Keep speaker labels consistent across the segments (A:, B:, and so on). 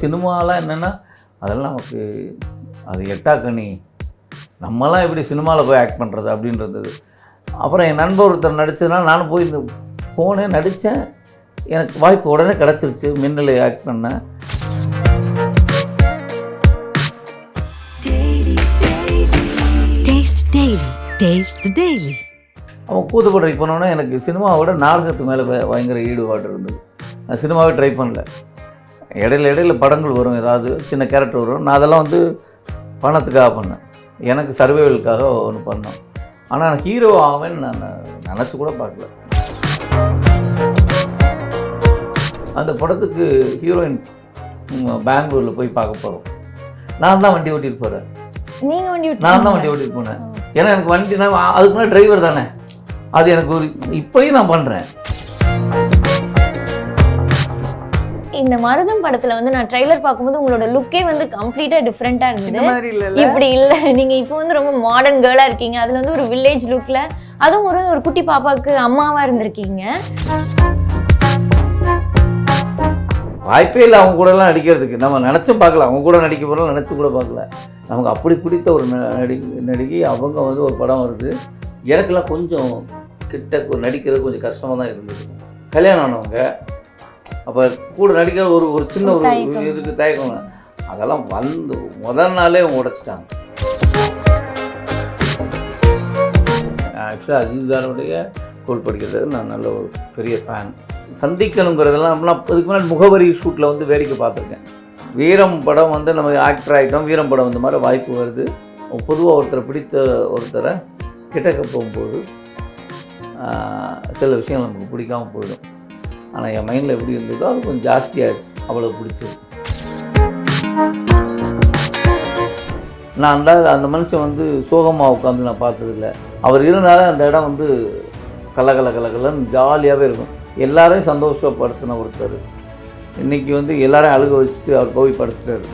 A: சினிமாலாம் என்னென்னா அதெல்லாம் நமக்கு அது எட்டாக்கணி நம்மலாம் எப்படி சினிமாவில் போய் ஆக்ட் பண்ணுறது அப்படின்றது. அப்புறம் என் நண்பர் ஒருத்தர் நடிச்சதுனால நானும் போய் போனேன் நடித்தேன் எனக்கு வாய்ப்பு உடனே கிடச்சிருச்சு. மின்னலை ஆக்ட் பண்ணேன். அவன் கூத்துப்படைக்கு போனோன்னே எனக்கு சினிமாவோட நாடகத்து மேலே பய- பயங்கர ஈடுபாடு இருந்தது. நான் சினிமாவே ட்ரை பண்ணல. இடையில இடையில படங்கள் வரும் ஏதாவது சின்ன கேரக்டர் வரும். நான் அதெல்லாம் வந்து பணத்துக்காக பண்ணேன். எனக்கு சர்வைவலுக்காக ஒன்று பண்ணேன் ஆனால் ஹீரோ ஆவேன்னு நான் நினச்சி கூட பார்க்கல. அந்த படத்துக்கு ஹீரோயின் பெங்களூரில் போய் பார்க்க போகிறோம் நான் தான் வண்டி ஓட்டிட்டு போகிறேன் நான் தான்? வண்டி ஓட்டிட்டு போனேன். ஏன்னா எனக்கு வண்டி நான் அதுக்கு முன்னாடி டிரைவர் தானே. அது எனக்கு ஒரு இப்போயும் நான் பண்ணுறேன்
B: இந்த மருதம் படத்துல வந்து நான் ட்ரைலர் பார்க்கும்போது உங்களோட லுக்கே வந்து கம்ப்ளீட்டா டிஃப்ரெண்டா இருந்தது. இப்படி இல்ல. நீங்க இப்போ வந்து ரொம்ப மாடர்ன் கேர்ளா இருக்கீங்க. அதுல வந்து ஒரு வில்லேஜ் லுக்ல அதுவும் ஒரு ஒரு குட்டி பாப்பாக்கு அம்மாவா இருந்திருக்கீங்க.
A: வாய்ப்பே இல்லை. அவங்க கூடலாம் நடிக்கிறதுக்கு. நம்ம நினச்சும் பார்க்கல. அவங்க கூட நடிக்க போகிறோம் நினச்சி கூட பார்க்கல. நமக்கு அப்படி பிடித்த ஒரு ந- நடி நடிகை அவங்க வந்து ஒரு படம் வருது. எனக்கெல்லாம் கொஞ்சம் கிட்ட ஒரு நடிக்கிறது கொஞ்சம் கஷ்டமாக தான் இருந்தது. கல்யாணம் ஆனவங்க. அப்போ கூட நடிக்கிற ஒரு ஒரு சின்ன
B: ஒரு.
A: இதுக்கு தயக்கம் அதெல்லாம் வந்து முதல் நாளே உடைச்சிட்டாங்க. ஆக்சுவலாக அஜிதாருடைய ஸ்கூல் படிக்கிறது நான் நல்ல ஒரு பெரிய ஃபேன் சந்திக்கணுங்கிறதெல்லாம் நான் இதுக்கு முன்னாடி முகவரி ஷூட்டில் வந்து வேடிக்கை பார்த்துருக்கேன். வீரம் படம் வந்து நம்ம ஆக்டர் ஆகிட்டோம் வீரம் படம் இந்த மாதிரி வாய்ப்பு வருது. பொதுவாக ஒருத்தரை பிடித்த ஒருத்தரை கிட்டக்க போகும்போது சில விஷயங்கள் நமக்கு பிடிக்காம போயிடும். ஆனால் என் மைண்டில் எப்படி இருந்ததோ அது கொஞ்சம் ஜாஸ்தியாகிடுச்சு அவ்வளோ பிடிச்சது. நான் அந்த அந்த மனுஷன் வந்து சோகமாக உட்காந்து நான் பார்த்ததில்ல. அவர் இருந்தாலும் அந்த இடம் வந்து கலகல கலகலன்னு ஜாலியாகவே இருக்கும். எல்லாரையும் சந்தோஷப்படுத்தின ஒருத்தர். இன்னைக்கு வந்து எல்லாரையும் அழுக வச்சுட்டு அவர் போய் படுத்துட்டாரு.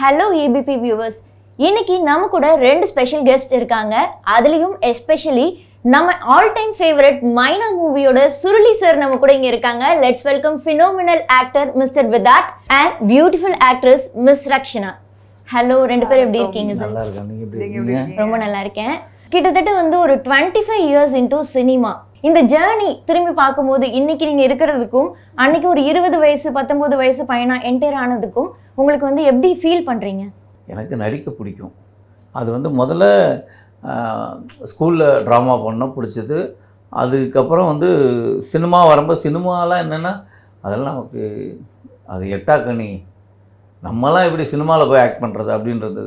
B: ஹலோ ஏபிபி வியூவர்ஸ் இன்னைக்கு நம்ம கூட ரெண்டு ஸ்பெஷல் கெஸ்ட் இருக்காங்க. அதுலயும் எஸ்பெஷலி நம்ம ஆல் டைம் ஃபேவரட் மைனா மூவியோட சுருளி சார் நம்ம கூட இங்க இருக்காங்க. Let's welcome phenomenal actor mister Vidhath and beautiful actress miss Rakshana hello ரெண்டு பேரும் எப்படி இருக்கீங்க சார்
A: நல்லா இருக்கா நீங்கள் எப்படி
C: நீங்க எப்படி
A: இருக்கீங்க?
C: இருக்கீங்க?
B: ரொம்ப நல்லா இருக்கேன். கிட்டத்தட்ட வந்து ஒரு twenty five years into cinema இந்த ஜேர்னி திரும்பி பார்க்கும்போது இன்னைக்கு நீங்க இருக்கிறதுக்கும் அன்னைக்கு ஒரு இருபது வயசு பத்தொன்பது வயசு பையனா என்டர் ஆனதுக்கும் உங்களுக்கு வந்து எப்படி ஃபீல் பண்றீங்க?
A: எனக்கு நடிக்க பிடிக்கும். அது வந்து முதல்ல ஸ்கூலில் ட்ராமா பண்ணால் பிடிச்சது. அதுக்கப்புறம் வந்து சினிமா வரும்போது சினிமாலாம் என்னென்னா அதெல்லாம் நமக்கு அது எட்டாக்கணி நம்மலாம் எப்படி சினிமாவில் போய் ஆக்ட் பண்ணுறது அப்படின்றது.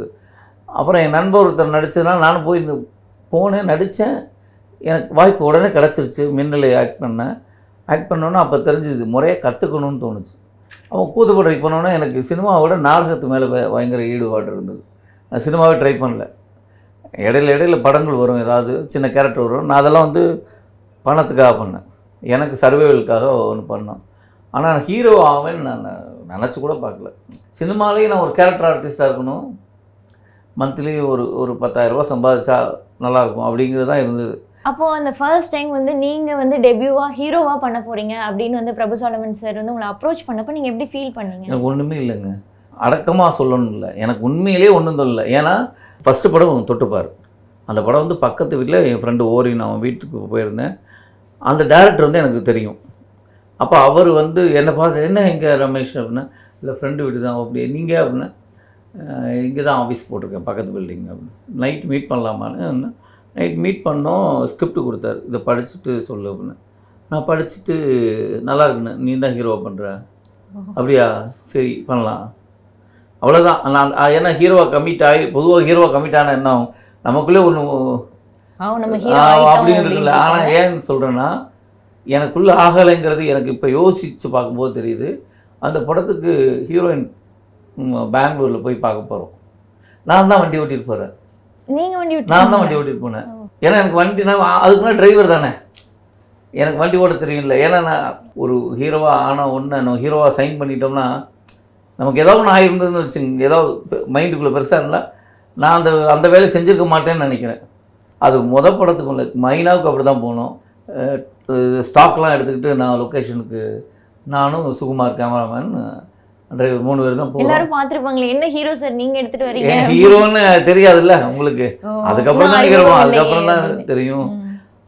A: அப்புறம் என் நண்பர் ஒருத்தர் நடித்ததுனால நானும் போய் போனேன் நடித்தேன் எனக்கு வாய்ப்பு உடனே கிடச்சிருச்சு. மின்னலை ஆக்ட் பண்ணேன். ஆக்ட் பண்ணோன்னே அப்போ தெரிஞ்சுது முறையாக கற்றுக்கணும்னு தோணுச்சு. அவன் கூத்துப்படைக்கு போனோன்னே எனக்கு சினிமாவோட நாடகத்து மேலே பயங்கர ஈடுபாடு இருந்தது. நான் சினிமாவே ட்ரை பண்ணல. இடையில இடையில படங்கள் வரும் ஏதாவது சின்ன கேரக்டர் வரும். நான் அதெல்லாம் வந்து பணத்துக்காக பண்ணேன். எனக்கு சர்வைவலுக்காக ஒன்று பண்ணேன் ஆனால் நான் ஹீரோ ஆவேன்னு நான் நினச்சி கூட பார்க்கல. சினிமாலேயே நான் ஒரு கேரக்டர் ஆர்டிஸ்ட்டாக இருக்கணும். மந்த்லி ஒரு ஒரு பத்தாயிரரூபா சம்பாதிச்சா நல்லாயிருக்கும் அப்படிங்கிறது தான் இருந்தது.
B: அப்போ அந்த ஃபர்ஸ்ட் டைம் வந்து நீங்க வந்து டெபியூவா ஹீரோவா பண்ண போறீங்க அப்படின்னு வந்து பிரபு சாலமன் சார் வந்து உங்களை அப்ரோச் பண்ணப்ப நீங்க எப்படி ஃபீல் பண்ணீங்க?
A: எனக்கு ஒன்றுமே இல்லைங்க. அடக்கமாக சொல்லணும் இல்லை. எனக்கு உண்மையிலேயே ஒன்றும் சொல்லல ஏன்னா ஃபஸ்ட்டு படம் தொட்டுப்பார் அந்த படம் வந்து பக்கத்து வீட்டில் என் ஃப்ரெண்டு ஓரி அவன் வீட்டுக்கு போயிருந்தேன். அந்த டேரக்டர் வந்து எனக்கு தெரியும். அப்போ அவர் வந்து என்னை பார்த்து என்ன எங்கே ரமேஷ்? அப்படின்னா இல்லை ஃப்ரெண்டு வீடு தான் அப்படி நீங்கள் அப்படின்னா இங்கே தான் ஆஃபீஸ் போட்டிருக்கேன் பக்கத்து பில்டிங் அப்படின்னு. நைட் மீட் பண்ணலாமான்னு நைட் மீட் பண்ணோம் ஸ்கிரிப்ட் கொடுத்தாரு. இதை படிச்சுட்டு சொல்லு அப்படின்னு. நான் படிச்சுட்டு நல்லா இருக்குண்ணே நீ தான் ஹீரோ பண்ணுற அப்படியா? சரி பண்ணலாம். அவ்வளோதான் நான் ஏன்னா ஹீரோவாக கமிட் ஆகி பொதுவாக ஹீரோவாக கமிட் ஆன என்ன ஆகும்? நமக்குள்ளே ஒன்று அப்படின்னு இருக்குல்ல ஆனால் ஏன் சொல்கிறேன்னா எனக்குள்ளே ஆகலைங்கிறது எனக்கு இப்போ யோசித்து பார்க்கும்போது தெரியுது. அந்த படத்துக்கு ஹீரோயின் பெங்களூரில் போய் பார்க்க போகிறோம் நான் தான் வண்டி ஓட்டிட்டு போகிறேன்
B: நீங்க வண்டி
A: நான் தான் வண்டி? ஓட்டிட்டு போனேன். ஏன்னா எனக்கு வண்டி நான் அதுக்கு முன்னாடி டிரைவர் தானே. எனக்கு வண்டி ஓட்ட தெரியும்ல. ஏன்னா நான் ஒரு ஹீரோவாக ஆன ஒன்று நம்ம ஹீரோவாக சைன் பண்ணிட்டோம்னா நமக்கு ஏதோ ஒன்று ஆகிருந்ததுன்னு வச்சுங்க ஏதோ மைண்டுக்குள்ளே பெருசாக இருந்தால் நான் அந்த அந்த வேலையை செஞ்சுருக்க மாட்டேன்னு நினைக்கிறேன். அது முத படத்துக்குள்ள மைனாவுக்கு அப்படி தான் போனோம் ஸ்டாக்லாம் எடுத்துக்கிட்டு நான் லொக்கேஷனுக்கு நானும் சுகுமார் கேமராமேன் டிரைவர் மூணு பேர் தான்
B: எல்லாரும் பாத்துருப்பாங்களே என்ன ஹீரோ சார் நீங்க எடுத்துட்டு வரீங்க?
A: ஹீரோன்னு தெரியாதுல்ல உங்களுக்கு. அதுக்கப்புறம் தான்
B: அறிமுகம்
A: அதுக்கப்புறம் தான். தெரியும்.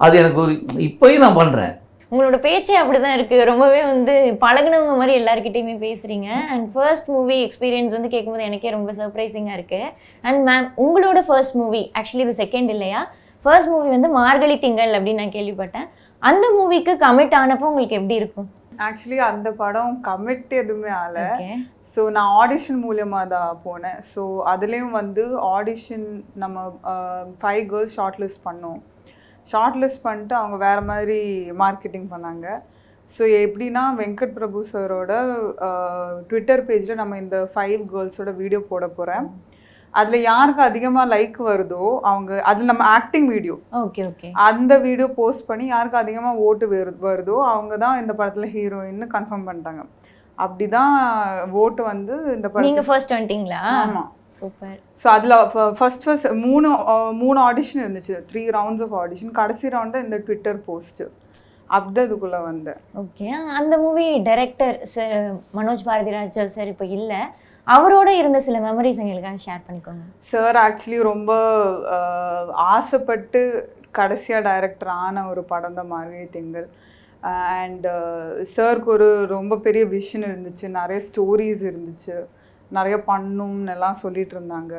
A: அது எனக்கு ஒரு இப்போயும் நான் பண்ணுறேன்
B: உங்களோட பேச்சே அப்படிதான் இருக்கு. ரொம்பவே வந்து பழகுனவங்க மாதிரி எல்லாருக்கிட்டையுமே பேசுறீங்க. அண்ட் ஃபர்ஸ்ட் மூவி எக்ஸ்பீரியன்ஸ் வந்து கேட்கும்போது எனக்கே ரொம்ப சர்ப்ரைசிங்காக இருக்கு. அண்ட் மேம் உங்களோட ஃபர்ஸ்ட் மூவி ஆக்சுவலி இது செகண்ட் இல்லையா? ஃபர்ஸ்ட் மூவி வந்து மார்கழி திங்கள் அப்படின்னு நான் கேள்விப்பட்டேன். அந்த மூவிக்கு கமிட் ஆனப்போ உங்களுக்கு எப்படி இருக்கும்?
C: ஆக்சுவலி அந்த படம் கமிட் எதுவுமே
B: ஓகே
C: ஸோ நான் ஆடிஷன் மூலியமாக தான் போனேன். ஸோ அதுலேயும் வந்து ஆடிஷன் நம்ம ஃபைவ் கேர்ள்ஸ் ஷார்ட் லிஸ்ட் பண்ணோம். ஷார்ட் லிஸ்ட் பண்ணிட்டு அவங்க வேறு மாதிரி மார்க்கெட்டிங் பண்ணாங்க. ஸோ எப்படின்னா வெங்கட் பிரபு சாரோட ட்விட்டர் பேஜில் நம்ம இந்த ஃபைவ் கேர்ள்ஸோட வீடியோ போட போகிறேன் அதில் யாருக்கு அதிகமாக லைக் வருதோ அவங்க அதில் நம்ம ஆக்டிங் வீடியோ
B: ஓகே ஓகே
C: அந்த வீடியோ போஸ்ட் பண்ணி யாருக்கு அதிகமாக ஓட்டு வரு வருதோ அவங்க தான் இந்த படத்தில் ஹீரோயின்னு கன்ஃபார்ம் பண்ணிட்டாங்க. அப்படிதான் ஓட்டு வந்து இந்த படம்
B: ஃபர்ஸ்ட் வந்துட்டீங்களா?
C: ஆமாம்
B: சூப்பர்
C: ஸோ அதில் ஃபர்ஸ்ட் ஃபர்ஸ்ட் மூணு மூணு ஆடிஷன் இருந்துச்சு. த்ரீ ரவுண்ட்ஸ் ஆஃப் ஆடிஷன் கடைசி ரவுண்டு இந்த ட்விட்டர் போஸ்ட்டு அப்படிதான் இதுக்குள்ளே வந்தேன்.
B: ஓகே அந்த movie director sir Manoj Bharathiraj sir இப்போ இல்லை. அவரோட இருந்த சில மெமரிஸ் எங்களுக்காக ஷேர் பண்ணிக்கோங்க.
C: சார் ஆக்சுவலி ரொம்ப ஆசைப்பட்டு கடைசியாக டைரக்டர் ஆன ஒரு படம் தான் மார்கழி திங்கள். அண்ட் சாருக்கு ஒரு ரொம்ப பெரிய விஷன் இருந்துச்சு. நிறைய ஸ்டோரிஸ் இருந்துச்சு. நிறைய பண்ணும்னு எல்லாம் சொல்லிட்டு இருந்தாங்க.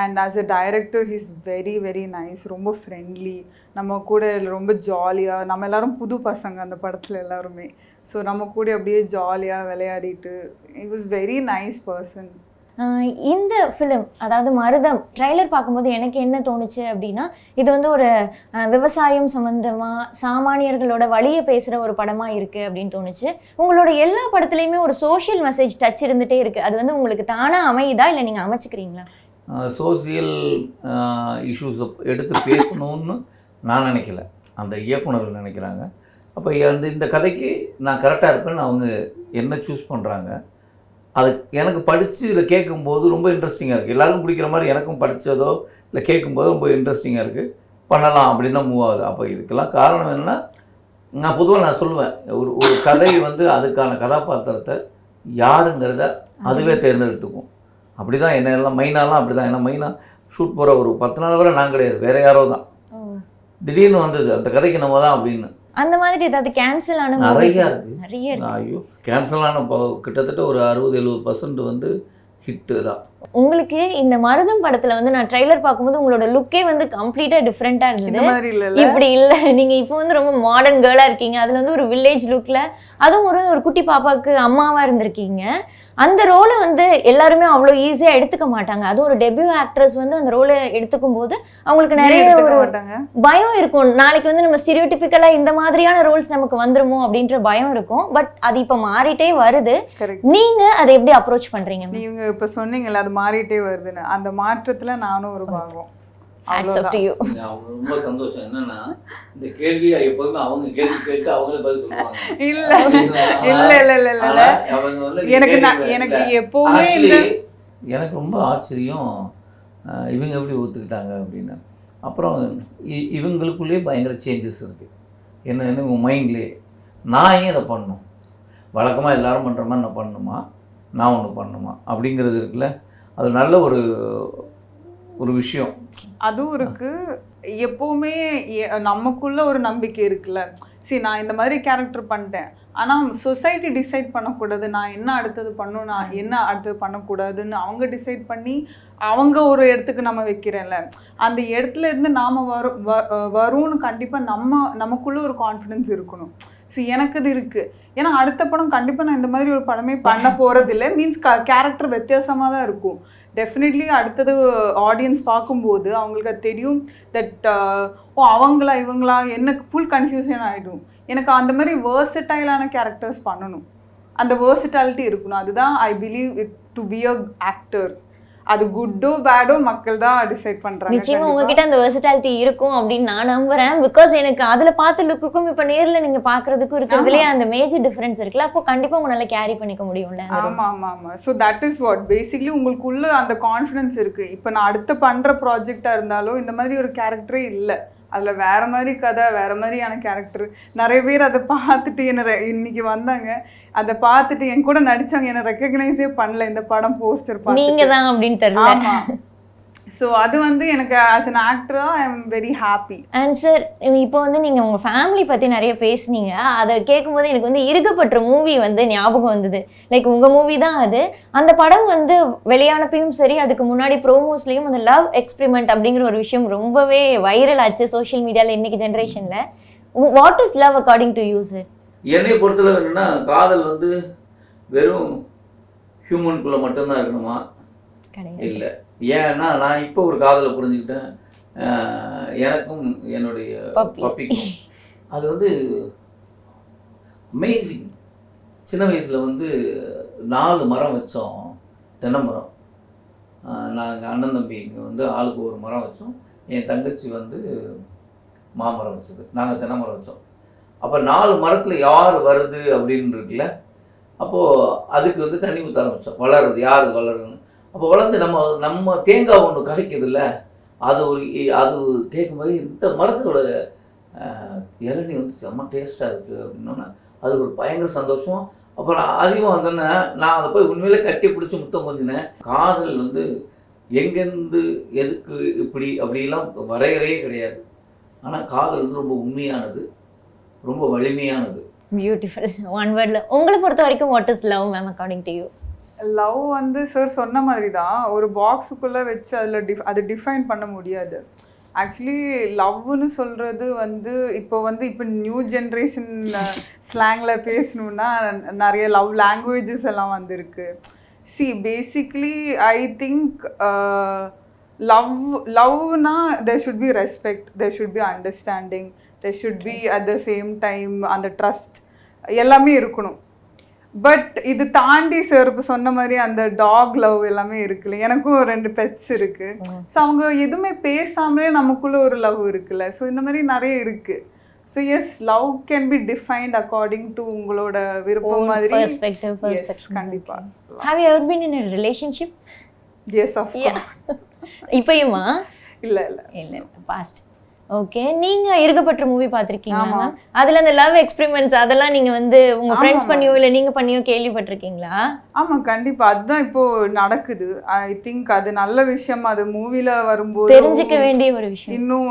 C: And as a director he's very very nice ரொம்ப ஃப்ரெண்ட்லி நம்ம கூட ரொம்ப ஜாலியாக நம்ம எல்லாரும் புது பசங்க அந்த படத்தில் எல்லாருமே. ஸோ நம்ம கூட அப்படியே ஜாலியாக விளையாடிட்டு it was very nice person
B: இந்த ஃபிலிம் அதாவது மருதம் ட்ரைலர் பார்க்கும்போது எனக்கு என்ன தோணுச்சு அப்படின்னா இது வந்து ஒரு விவசாயம் சம்மந்தமாக சாமானியர்களோட வழியை பேசுகிற ஒரு படமாக இருக்குது அப்படின்னு தோணுச்சு. உங்களோட எல்லா படத்துலையுமே ஒரு சோஷியல் மெசேஜ் டச் இருந்துகிட்டே இருக்குது அது வந்து உங்களுக்கு தானாக அமையுதா? இல்லை நீங்கள் அமைச்சிக்கிறீங்களா?
A: சோசியல் இஷ்யூஸை எடுத்து பேசணும்னு நான் நினைக்கல. அந்த இயக்குனர்கள் நினைக்கிறாங்க. அப்போ அந்த இந்த கதைக்கு நான் கரெக்டாக இருப்பேன்னு அவங்க என்ன சூஸ் பண்ணுறாங்க அது எனக்கு படித்து இதில் கேட்கும்போது ரொம்ப இன்ட்ரெஸ்டிங்காக இருக்குது எல்லாருக்கும் பிடிக்கிற மாதிரி எனக்கும் படித்ததோ இல்லை கேட்கும்போது ரொம்ப இன்ட்ரெஸ்டிங்காக இருக்குது பண்ணலாம் அப்படின்னு தான் மூவ் ஆகுது. அப்போ இதுக்கெல்லாம் காரணம் என்னென்னா நான் பொதுவாக நான் சொல்லுவேன் ஒரு ஒரு கதை வந்து அதுக்கான கதாபாத்திரத்தை யாருங்கிறத அதுவே தேர்ந்தெடுத்துக்கும். அப்படி தான் என்ன எல்லாம் மைனாலாம் அப்படி தான் ஏன்னா மைனா ஷூட் போகிற ஒரு பத்து நாள் வரை நான் கிடையாது. வேற யாரோ தான். திடீர்னு வந்தது. அந்த கதைக்கு நம்ம தான் அப்படின்னு.
B: அந்த மாதிரி ஏதாவது கேன்சல் ஆன
A: நிறைய
B: movies
A: இருக்கு.
B: நிறைய
A: ஐயோ கேன்சல் ஆன கிட்டத்தட்ட ஒரு அறுபது எழுபது பர்சன்ட் வந்து ஹிட்டு தான்.
B: உங்களுக்கு இந்த மருதம் படத்துல வந்து நான் ட்ரைலர் பார்க்கும்போது உங்களோட லுக்கே வந்து கம்ப்ளீட்டா டிஃப்ரெண்டா இருந்தது. இப்படி இல்ல. நீங்க இப்போ வந்து ரொம்ப மாடர்ன் கேர்ளா இருக்கீங்க. அதுல வந்து ஒரு வில்லேஜ் லுக்ல அதுவும் ஒரு ஒரு குட்டி பாப்பாக்கு அம்மாவா இருந்திருக்கீங்க. அந்த ரோலை வந்து எல்லாருமே அவ்வளோ ஈஸியா எடுத்துக்க மாட்டாங்க. அதுவும் ஒரு டெபியூ ஆக்ட்ரஸ் வந்து அந்த ரோலை எடுத்துக்கும் போது அவங்களுக்கு நிறைய ஒரு பயம் இருக்கும். நாளைக்கு வந்து நம்ம ஸ்டீரியோடிபிக்கலா இந்த மாதிரியான ரோல்ஸ் நமக்கு வந்துருமோ அப்படின்ற பயம் இருக்கும். பட் அது இப்போ மாறிட்டே வருது. நீங்க அதை எப்படி அப்ரோச் பண்றீங்க?
C: நீங்க இப்ப சொன்னீங்கல்ல அது மாறிட்டே வருதுன்னு. அந்த மாற்றத்துல நானும் ஒரு பாகம்.
A: ரொம்ப சந்தோஷம். என்னன்னா இந்த கேள்வியை எப்போதுமே அவங்க கேள்வி கேட்க அவங்களே பதில் சொல்லுவாங்க.
C: இல்ல. இல்ல இல்ல எனக்கு
A: கேள்வி
C: எனக்கு
A: இல்ல.
C: எப்பவுமே
A: எனக்கு ரொம்ப ஆச்சரியம் இவங்க எப்படி ஒத்துக்கிட்டாங்க அப்படின்னு. அப்புறம் இ- இவங்களுக்குள்ளேயே பயங்கர சேஞ்சஸ் இருக்குது என்னென்னு உங்கள் மைண்ட்லேயே நான் ஏன் இதை பண்ணணும்? வழக்கமாக எல்லாரும் பண்ணுற மாதிரி நான் பண்ணணுமா? நான் ஒன்று பண்ணணுமா? அப்படிங்கிறது இருக்குல்ல. அது நல்ல ஒரு ஒரு விஷயம்.
C: அதுவும் இருக்கு. எப்பவுமே நமக்குள்ள ஒரு நம்பிக்கை இருக்குல்ல. சரி நான் இந்த மாதிரி கேரக்டர் பண்ணிட்டேன். ஆனா சொசைட்டி டிசைட் பண்ணக்கூடாது. நான் என்ன அடுத்தது பண்ணும்? நான் என்ன அடுத்தது பண்ணக்கூடாதுன்னு அவங்க டிசைட் பண்ணி அவங்க ஒரு இடத்துக்கு நம்ம வைக்கிறேன்ல. அந்த இடத்துல இருந்து நாம வரும் வ- வரும்னு கண்டிப்பா நம்ம நமக்குள்ள ஒரு கான்ஃபிடென்ஸ் இருக்கணும். ஸோ எனக்கு இது இருக்குது ஏன்னா அடுத்த படம் கண்டிப்பாக நான் இந்த மாதிரி ஒரு படமே பண்ண போகிறதில்ல மீன்ஸ் க கேரக்டர் வித்தியாசமாக தான் இருக்கும். டெஃபினெட்லி அடுத்தது ஆடியன்ஸ் பார்க்கும்போது அவங்களுக்கு அது தெரியும் தட் uh, ஓ அவங்களா இவங்களா என்ன ஃபுல் கன்ஃபியூஷன் ஆகிடும் எனக்கு அந்த மாதிரி வேர்சடைலான கேரக்டர்ஸ் பண்ணணும். அந்த வேர்சிட்டாலிட்டி இருக்கணும். அதுதான் I believe it to be a actor அது குட்டோ பேடோ மக்கள் தான் டிசைட் பண்றாங்க.
B: நிச்சயமா. உங்ககிட்ட அந்த வெர்சிட்டாலிட்டி இருக்கும் அப்படின்னு நான் நம்புறேன். பிகாஸ் எனக்கு அதுல பார்த்த லுக்குக்கும் இப்ப நேர்ல நீங்க பாக்குறதுக்கும் இருக்கிறதுலயே அந்த மேஜர் டிஃபரன்ஸ் இருக்குல்ல. அப்போ கண்டிப்பா உங்களால கேரி பண்ணிக்க முடியும்ல.
C: ஆமா ஆமா ஆமா. So that is what basically உங்களுக்குள்ள அந்த கான்ஃபிடன்ஸ் இருக்கு. இப்போ நான் அடுத்த பண்ற ப்ராஜெக்டா இருந்தாலும் இந்த மாதிரி ஒரு கேரக்டரே இல்லை. அதில் வேற மாதிரி கதை வேற மாதிரியான கேரக்டர் நிறைய பேர் அதை பார்த்துட்டு என்ன இன்னைக்கு வந்தாங்க. அதை பார்த்துட்டு என் கூட நடிச்சவங்க என்ன ரெக்கக்னைஸே பண்ணல. இந்த படம் போஸ்டர்
B: நீங்க தான் அப்படின்னு தெரியல.
C: ஸோ அது வந்து எனக்கு as an ஆக்டரா I am very happy
B: and sir இப்போ வந்து நீங்கள் உங்கள் ஃபேமிலி பற்றி நிறைய பேசுனீங்க. அதை கேட்கும்போது எனக்கு வந்து இருக்கப்பட்ட மூவி வந்து ஞாபகம் வந்தது. லைக் உங்கள் மூவி தான் அது. அந்த படம் வந்து வெளியானப்பையும் சரி அதுக்கு முன்னாடி ப்ரோமோஸ்லேயும் அந்த லவ் எக்ஸ்பிரிமெண்ட் அப்படிங்கிற ஒரு விஷயம் ரொம்பவே வைரல் ஆச்சு சோஷியல் மீடியாவில் இன்னைக்கு ஜென்ரேஷனில் what is love according to use it
A: என்னை பொறுத்தளவு என்னன்னா காதல் வந்து வெறும் ஹியூமனுக்குள்ளே மட்டும்தான் இருக்கணுமா? இல்லை. ஏன்னா நான் இப்போ ஒரு காதலை புரிஞ்சுக்கிட்டேன். எனக்கும் என்னுடைய. பப்பிக்கும். அது வந்து அமேசிங் சின்ன வயசில் வந்து நாலு மரம் வச்சோம். தென்னை மரம். நாங்கள் அண்ணன் தம்பி இங்கே வந்து ஆளுக்கு ஒரு மரம் வச்சோம். என் தங்கச்சி வந்து மாமரம் வச்சது. நாங்கள் தென்னை மரம் வச்சோம். அப்போ நாலு மரத்தில் யார் வருது அப்படின்னு இருக்குல்ல அப்போது அதுக்கு வந்து தண்ணி ஊற்ற ஆரம்பித்தோம் வளருது. யார் வளருதுன்னு. அப்போ வளர்ந்து நம்ம நம்ம தேங்காய் ஒன்று காய்க்குதுல்ல அது ஒரு அது கேட்கும்போது இந்த மரத்தோட அஹ், இளநீ வந்து செம்ம டேஸ்ட்டாக இருக்குது அப்படின்னோன்னா அது ஒரு பயங்கர சந்தோஷம். அப்புறம் அதிகமாக வந்தோன்னே நான் அதை போய் உண்மையிலே கட்டி பிடிச்சி முத்தம் கொஞ்சினேன் காதல் வந்து எங்கேருந்து எதுக்கு இப்படி அப்படிலாம் வரையறையே கிடையாது. ஆனால் காதல் வந்து ரொம்ப உண்மையானது ரொம்ப வலிமையானது.
B: பியூட்டிஃபுல் ஒன் வேர்டில் உங்களை பொறுத்த வரைக்கும் what is love ma'am according to you
C: love வந்து சார் சொன்ன மாதிரி தான் ஒரு பாக்ஸுக்குள்ளே வச்சு அதில் டிஃப் அதை டிஃபைன் பண்ண முடியாது. ஆக்சுவலி லவ்னு சொல்கிறது வந்து இப்போ வந்து இப்போ நியூ ஜென்ரேஷன் ஸ்லாங்கில் பேசணுன்னா நிறைய லவ் லாங்குவேஜஸ் எல்லாம் வந்திருக்கு. See basically I think love லவ்னா there should be respect there should be understanding there should be at the same time அந்த ட்ரஸ்ட் எல்லாமே இருக்கணும். பட் இது தாண்டி சார் இப்போ சொன்ன மாதிரி அந்த டாக் லவ் எல்லாமே இருக்குல்ல எனக்கும் ரெண்டு பெட்ஸ் இருக்கு. ஸோ அவங்க எதுவுமே பேசாமலே நமக்குள்ள ஒரு லவ் இருக்குல்ல? ஸோ இந்த மாதிரி நிறைய இருக்கு. So yes love can be defined according to உங்களோட விருப்பம் மாதிரி.
B: பெர்ஸ்பெக்டிவ் பெர்ஸ்பெக்டிவ்
C: கண்டிப்பா.
B: Have you ever been in a relationship
C: as of
B: இப்பயுமா?
C: இல்ல இல்ல.
B: இல்ல பாஸ்ட் ஓகே நீங்க இருக்கப்பட்ட மூவி பார்த்திருக்கீங்களா
C: ஆமா.
B: மேம் அதுல அந்த லவ் எக்ஸ்பெரிமெண்ட்ஸ் அதெல்லாம் நீங்க வந்து உங்க ஃப்ரெண்ட்ஸ். பண்ணியோ இல்ல நீங்க பண்ணியோ கேள்விப்பட்டிருக்கீங்களா?
C: ஆமா கண்டிப்பா. அதுதான் இப்போ நடக்குது. ஐ திங்க் அது நல்ல விஷயம். அது மூவில வரும்போது
B: தெரிஞ்சுக்க வேண்டிய ஒரு விஷயம்.
C: இன்னும்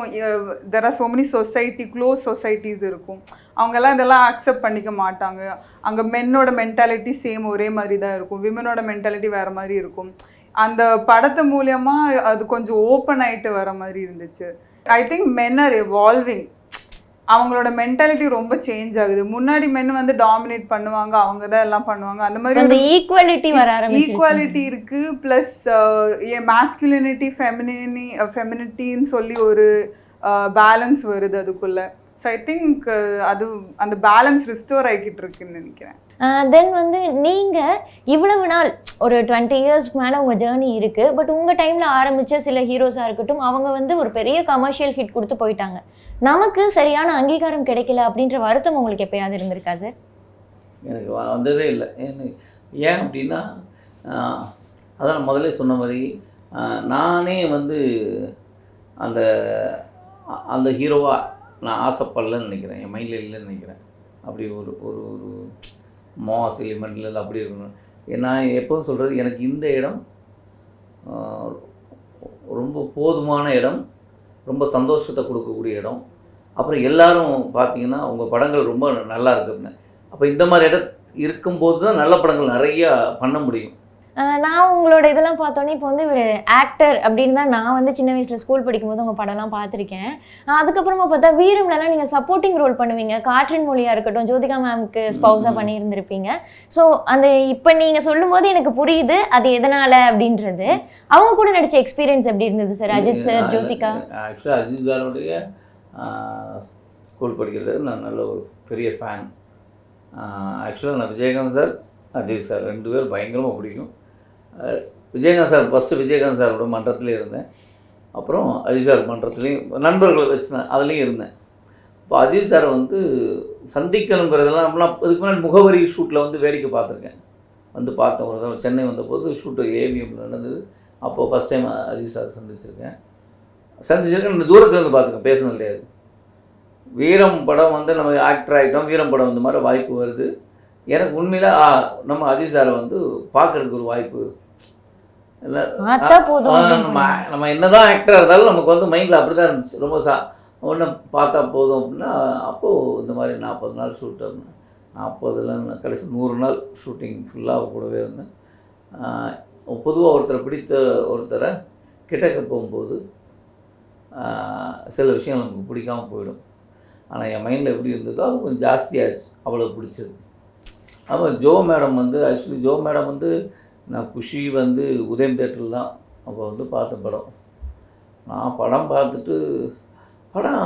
C: there are so many society close societies இருக்கும். அவங்கெல்லாம் இதெல்லாம் அக்செப்ட் பண்ணிக்க மாட்டாங்க. அங்கே மென்னோட மென்டாலிட்டி சேம் ஒரே மாதிரி தான் இருக்கும். விமனோட மென்டாலிட்டி வேற மாதிரி இருக்கும். அந்த படத்து மூலியமா அது கொஞ்சம் ஓப்பன் ஆயிட்டு வர மாதிரி இருந்துச்சு. I think men are evolving அவங்களோட மென்டாலிட்டி ரொம்ப சேஞ்ச் ஆகுது. முன்னாடி மென் வந்து டாமினேட் பண்ணுவாங்க அவங்க தான் எல்லாம் பண்ணுவாங்க. அந்த மாதிரி ஒரு
B: ஈக்குவாலிட்டி வர ஆரம்பிச்சு
C: ஈக்குவாலிட்டி இருக்கு. ப்ளஸ் மாஸ்குலினிட்டி ஃபெமினினி ஃபெமினிட்டின்னு சொல்லி ஒரு பேலன்ஸ் வருது அதுக்குள்ள. ஸோ ஐ திங்க் அது அந்த பேலன்ஸ் ரிஸ்டோர் ஆகிக்கிட்டு இருக்குன்னு நினைக்கிறேன்.
B: தென் வந்து நீங்கள் இவ்வளவு நாள் ஒரு டுவெண்ட்டி இயர்ஸ்க்கு மேலே உங்கள் ஜேர்னி இருக்குது பட் உங்கள் டைமில் ஆரம்பித்த சில ஹீரோஸாக இருக்கட்டும் அவங்க வந்து ஒரு பெரிய கமர்ஷியல் ஹிட் கொடுத்து போயிட்டாங்க. நமக்கு சரியான அங்கீகாரம் கிடைக்கல அப்படின்ற வருத்தம் உங்களுக்கு எப்பயாவது இருந்திருக்கா சார்
A: எனக்கு வந்ததே இல்லை. ஏன் அப்படின்னா அதான் முதல்ல சொன்ன மாதிரி நானே வந்து அந்த அந்த ஹீரோவாக நான் ஆசைப்படலன்னு நினைக்கிறேன். என் மைண்டில் இல்லைன்னு நினைக்கிறேன். அப்படி ஒரு ஒரு ஒரு மாஸ் எலிமெண்ட்ல அப்படி இருக்கணும். நான் எப்போதும் சொல்கிறது எனக்கு இந்த இடம் ரொம்ப போதுமான இடம் ரொம்ப சந்தோஷத்தை கொடுக்கக்கூடிய இடம். அப்புறம் எல்லாரும் பார்த்தீங்கன்னா உங்கள் படங்கள் ரொம்ப நல்லா இருக்குன்னு அப்போ இந்த மாதிரி இடம் இருக்கும்போது தான் நல்ல படங்கள் நிறையா பண்ண முடியும்.
B: நான் உங்களோட இதெல்லாம் பார்த்தோன்னே இப்போ வந்து ஒரு ஆக்டர் அப்படின்னு தான் நான் வந்து சின்ன வயசுல ஸ்கூல் படிக்கும்போது உங்க படம்லாம் பார்த்துருக்கேன். அதுக்கப்புறமா பார்த்தா வீரம்லலாம் நீங்க சப்போர்ட்டிங் ரோல் பண்ணுவீங்க. காற்றின் மொழியா இருக்கட்டும் ஜோதிகா மேம்க்கு ஸ்பௌஸா
A: ம்.
B: பண்ணியிருந்திருப்பீங்க. ஸோ அந்த இப்போ நீங்க சொல்லும்போது எனக்கு புரியுது அது எதனால அப்படின்றது. அவங்க கூட நடிச்ச எக்ஸ்பீரியன்ஸ் எப்படி இருந்தது சார் அஜித் சார் ஜோதிகா?
A: ஆக்சுவலாக அஜித் சாருடைய ஸ்கூல் படிக்கிறது நான் நல்ல ஒரு பெரிய ஃபேன் ஆக்சுவலாக நான் விஜயகாந்த் சார் அஜித் சார் ரெண்டு பேரும் பயங்கரமாக பிடிக்கும். விஜயகாந்த் சார் ஃபஸ்ட்டு விஜயகாந்த் சாரோட மன்றத்துலேயும் இருந்தேன். அப்புறம் அஜித் சார் மன்றத்துலேயும் நண்பர்களை வச்சு அதுலேயும் இருந்தேன். இப்போ அஜித் சார் வந்து சந்திக்கணுங்கிறதெல்லாம் நம்மளாம் இதுக்கு முன்னாடி முகவரி ஷூட்டில் வந்து வேடிக்கை பார்த்துருக்கேன். வந்து பார்த்தேன். ஒரு தடவை சென்னை வந்தபோது ஷூட்டு ஏவிஎம் நடந்தது. அப்போது ஃபஸ்ட் டைம் அஜித் சார் சந்திச்சிருக்கேன். சந்திச்சிருக்கேன். இந்த தூரத்துல இருந்து பார்த்துருக்கேன். பேசணும் கிடையாது. வீரம் படம் வந்து நம்ம ஆக்டர் ஆகிட்டோம் வீரம் படம் இந்த மாதிரி வாய்ப்பு வருது. எனக்கு உண்மையில் நம்ம அஜித் சாரை வந்து பார்க்கறதுக்கு ஒரு வாய்ப்பு. இல்லை நம்ம நம்ம என்னதான் ஆக்டராக இருந்தாலும் நமக்கு வந்து மைண்டில் அப்படி தான் இருந்துச்சு. ரொம்ப சா ஒன்று பார்த்தா போதும் அப்படின்னா அப்போது இந்த மாதிரி நாற்பது நாள் ஷூட் அப்படின்னா நாற்பதுல கடைசி நூறு நாள் ஷூட்டிங் ஃபுல்லாக கூடவே இருந்தேன். பொதுவாக ஒருத்தரை பிடித்த ஒருத்தரை கிட்டக்க போகும்போது சில விஷயங்கள் நமக்கு பிடிக்காம போயிடும். ஆனால் என் மைண்டில் எப்படி இருந்ததோ அது கொஞ்சம் ஜாஸ்தியாச்சு. அவ்வளோ பிடிச்சது அப்போ ஜோ மேடம் வந்து ஆக்சுவலி ஜோ மேடம் வந்து நான் குஷி வந்து உதயம் தேட்டரில் தான். அப்போ வந்து பார்த்த படம். நான் படம் பார்த்துட்டு படம்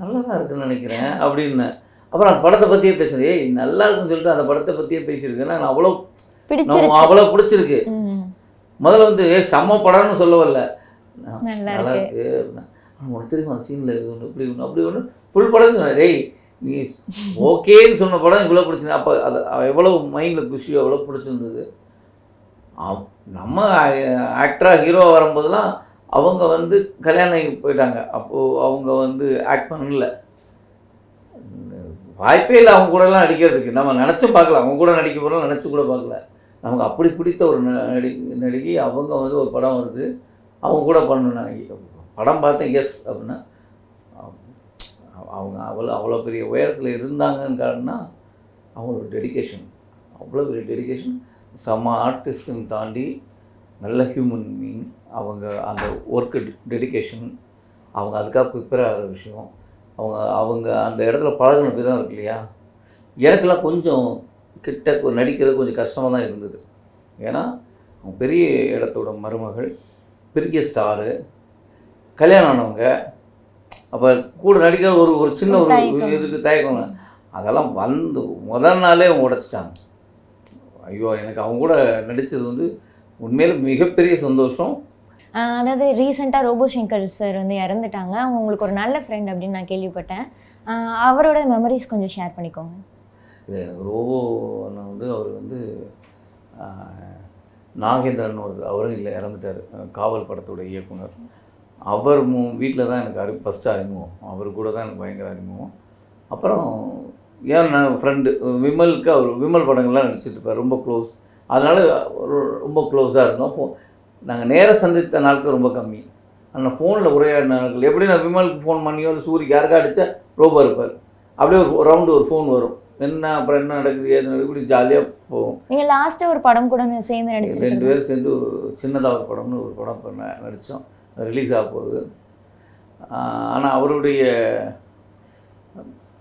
A: நல்லா தான் இருக்குன்னு நினைக்கிறேன் அப்படின்னு அப்புறம் அந்த படத்தை பற்றியே பேசுகிறேன் ஏய் நல்லா இருக்குன்னு சொல்லிட்டு அந்த படத்தை பற்றியே பேசியிருக்கேன். நான் அவ்வளோ அவ்வளோ பிடிச்சிருக்கு. முதல்ல வந்து ஏ செம்ம படம்னு சொல்ல வரல.
B: நல்லா இருக்கு.
A: உனக்கு தெரியுமா அந்த சீனில் இது ஒன்று இப்படி ஒன்று அப்படி ஒன்று ஃபுல் படம். டேய் நீ ஓகேன்னு சொன்ன படம் இவ்வளோ பிடிச்சிருந்தது. அப்போ அது எவ்வளோ மைண்டில் குஷியோ எவ்வளோ பிடிச்சிருந்தது? அவ்- நம்ம ஆக்டராக ஹீரோ வரும்போதெல்லாம் அவங்க வந்து கல்யாணம் ஆகி போயிட்டாங்க. அப்போது அவங்க வந்து ஆக்ட் பண்ணல. வாய்ப்பே இல்லை. அவங்க கூடலாம் நடிக்கிறதுக்கு. நம்ம நினச்சும் பார்க்கல. அவங்க கூட நடிக்க போகிறோம் நினச்சி கூட பார்க்கல. நமக்கு அப்படி பிடித்த ஒரு ந- நடி நடிகை அவங்க வந்து ஒரு படம் வருது. அவங்க கூட பண்ணணும் படம் பார்த்தேன். எஸ் அப்படின்னா அவங்க அவ்வளோ அவ்வளோ பெரிய உயரத்தில் இருந்தாங்கன்னு காரணம்னா அவங்களோட டெடிகேஷன் அவ்வளோ பெரிய டெடிகேஷன் செம்ம ஆர்டிஸ்ட்டுன்னு தாண்டி நல்ல ஹியூமன் மீன் அவங்க அந்த ஒர்க்கு டெடிகேஷன் அவங்க அதுக்காக ப்ரிப்பேர் ஆகிற விஷயம் அவங்க அவங்க அந்த இடத்துல பழகின விதம் இருக்கு இல்லையா? எனக்கெல்லாம் கொஞ்சம் கிட்ட நடிக்கிறது கொஞ்சம் கஷ்டமாக தான் இருந்தது. ஏன்னா அவங்க பெரிய இடத்தோட மருமகள் பெரிய ஸ்டாரு கல்யாணம் ஆனவங்க அப்போ கூட நடிக்கிற ஒரு ஒரு சின்ன ஒரு. இதுக்கு தயக்கம் அதெல்லாம் வந்து முதல் நாளே உடைச்சிட்டாங்க. ஐயோ எனக்கு அவங்க கூட நடித்தது வந்து உண்மையில மிகப்பெரிய சந்தோஷம்.
B: அதாவது ரீசெண்டாக ரோபோ சங்கர் சார் வந்து இறந்துட்டாங்க. அவங்க உங்களுக்கு ஒரு நல்ல ஃப்ரெண்ட் அப்படின்னு நான் கேள்விப்பட்டேன். அவரோட மெமரிஸ் கொஞ்சம் ஷேர் பண்ணிக்கோங்க.
A: இது எனக்கு ரோபோ வந்து அவர் வந்து நாகேந்திரன் ஒரு அவரும் இல்லை இறந்துட்டார். காவல் படத்தோட இயக்குனர். அவர் மூ வீட்டில் தான் எனக்கு அறி ஃபஸ்ட்டு அறிமுகம். அவர் கூட தான் எனக்கு பயங்கர அறிமுகம். அப்புறம் ஏன் நான் ஃப்ரெண்டு விமலுக்கு அவர் விமல் படங்கள்லாம் நடிச்சிட்டு இருப்பார் ரொம்ப க்ளோஸ் அதனால் ரொம்ப க்ளோஸாக இருந்தோம். ஃபோ நாங்கள் நேர சந்தித்த நாட்கள் ரொம்ப கம்மி. ஆனால் ஃபோனில் உரையாடின நாட்கள் எப்படி நான் விமலுக்கு ஃபோன் பண்ணியோ சூரிக்கு யாருக்கா அடித்தா ரோபோ இருப்பார். அப்படியே ஒரு ரவுண்டு ஒரு ஃபோன் வரும். என்ன அப்புறம் என்ன நடக்குது ஏது நடக்குது இப்படி ஜாலியாக போகும்
B: நீங்கள் லாஸ்ட்டாக ஒரு படம் கூட சேர்ந்து
A: ரெண்டு
B: நடிச்சிருக்கீங்க
A: பேரும் சேர்ந்து சின்னதாக ஒரு படம்னு ஒரு படம் நடித்தோம் ரிலீஸ் ஆக போகுது ஆனால் அவருடைய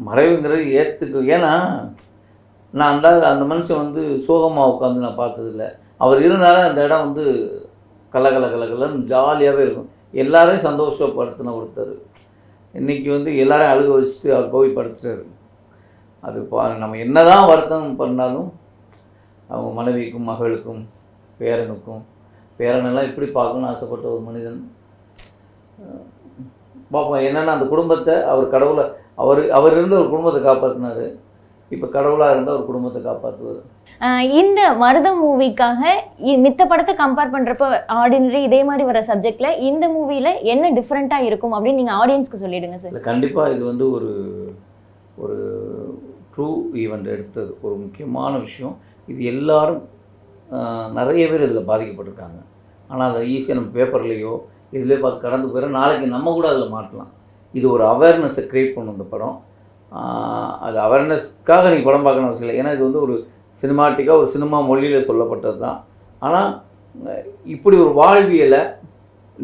A: மறைவுங்கிறது ஏற்றுக்கு ஏன்னா நான் அந்த அந்த மனுஷன் வந்து சோகமாக உட்காந்து நான் பார்த்ததில்ல. அவர் இருந்தாலும் அந்த இடம் வந்து கல கல ஜாலியாகவே இருக்கும். எல்லாரையும் சந்தோஷப்படுத்தின ஒருத்தர். இன்றைக்கி வந்து எல்லாரையும் அழுக வச்சுட்டு அவர் போய் அது பா- நம்ம என்ன தான் வருத்தம் பண்ணாலும் அவங்க மனைவிக்கும் மகளுக்கும் பேரனுக்கும் பேரனெல்லாம் இப்படி பார்க்கணும்னு ஆசைப்பட்ட ஒரு மனிதன் பார்ப்போம் என்னென்னா அந்த குடும்பத்தை அவர் கடவுளை அவர் அவர் இருந்த ஒரு குடும்பத்தை காப்பாற்றினாரு இப்போ கடவுளாக இருந்தால் ஒரு குடும்பத்தை காப்பாற்றுவார்
B: ஆஹ் இந்த மருதம் மூவிக்காக மித்த படத்தை கம்பேர் பண்ணுறப்ப ஆர்டினரி இதே மாதிரி வர சப்ஜெக்ட்ல இந்த மூவியில் என்ன டிஃப்ரெண்ட்டாக இருக்கும் அப்படின்னு நீங்கள் ஆடியன்ஸ்க்கு சொல்லிடுங்க சார்
A: கண்டிப்பாக இது வந்து ஒரு ஒரு ட்ரூ ஈவெண்ட் எடுத்தது. ஒரு முக்கியமான விஷயம். இது எல்லாரும் நிறைய பேர் இதில் பாதிக்கப்பட்டிருக்காங்க. ஆனால் அதை ஈஸியாக நம்ம பேப்பர்லேயோ இதிலே பார்த்து கடந்து போயிடும் நாளைக்கு நம்ம கூட அதில் மாட்டலாம். இது ஒரு அவேர்னஸை க்ரியேட் பண்ணும் இந்த படம். அது அவேர்னஸ்க்காக நீங்கள் படம் பார்க்கணும் அவசியம் இல்லை. ஏன்னா இது வந்து ஒரு சினிமாட்டிக்காக ஒரு சினிமா மொழியில் சொல்லப்பட்டது தான். ஆனால் இப்படி ஒரு வாழ்வியலை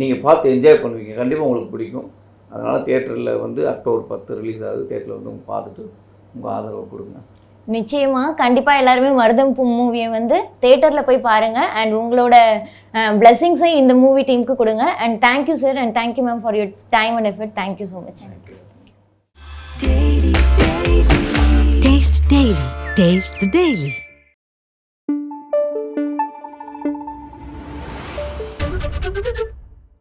A: நீங்கள் பார்த்து என்ஜாய் பண்ணுவீங்க. கண்டிப்பாக உங்களுக்கு பிடிக்கும். அதனால் தேட்டரில் வந்து அக்டோபர் பத்து ரிலீஸ் ஆகுது. தேட்டரில் வந்து உங்கள் பார்த்துட்டு உங்கள் ஆதரவை கொடுங்க.
B: நிச்சயமா கண்டிப்பா எல்லாருமே மருதம் மூவியை வந்து தேட்டர்ல போய் பாருங்க. அண்ட் உங்களோட பிளெஸிங்ஸை இந்த மூவி டீமுக்கு கொடுங்க. And thank you sir and thank you ma'am for your time and effort thank you so much
D: Daily. Taste the Daily.